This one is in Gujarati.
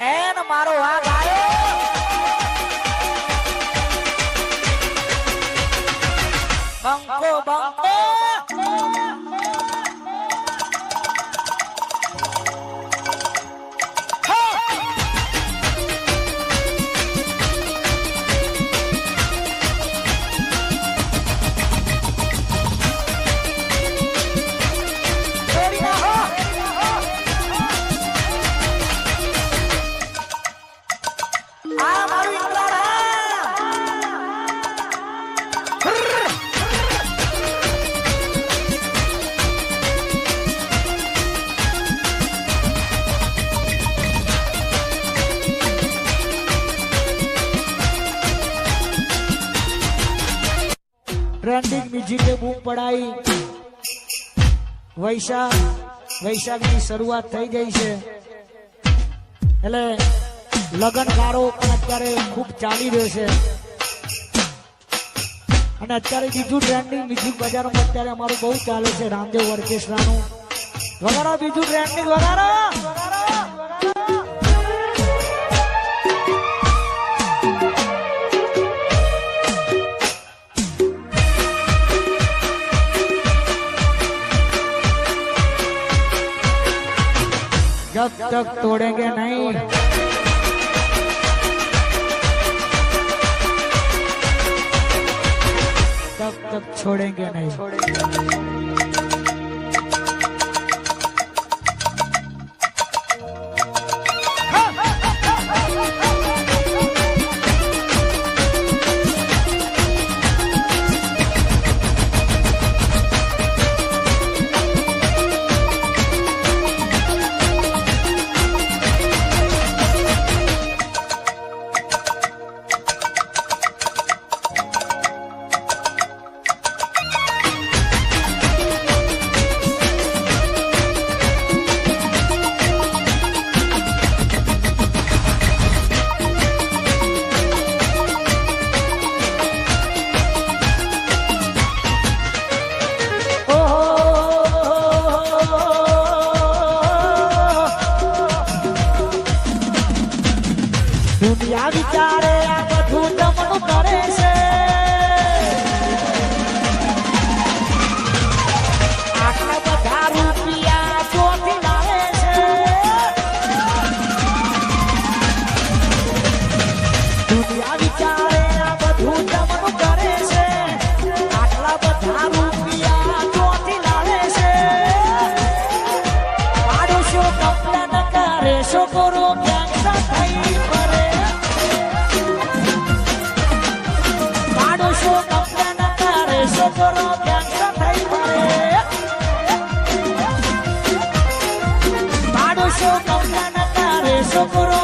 એન મારો આ બંકો બંકો ટ્રેન્ડિંગ મ્યુઝિકે બૂમ પડાઈ. વૈશાખ, વૈશાખની શરૂઆત થઈ ગઈ છે. એટલે લગનગારો પણ અત્યારે ખૂબ ચાલી રહ્યો છે. અને અત્યારે બીજું ટ્રેન્ડિંગ મ્યુઝિક બજારમાં અત્યારે અમારું બહુ ચાલે છે. રામદેવ ઓર્કેસ્ટ્રાનું વગાડો બીજું ટ્રેન્ડિંગ, વગાડો! जब तक तोड़ेंगे नहीं तब तक छोड़ेंगे नहीं દુનિયા વિચારે આ કરે છે. આટલા બધા રૂપિયા ચોથી લાવે છે. દુનિયા આ બધું જમણું કરે છે. આટલા બધા રૂપિયા ચોથી લાવે છે. પાડોશો કપડા ન કરે છોકરો ગેંગસ્ટર પાડોશો કપડા ન કરે છોકરો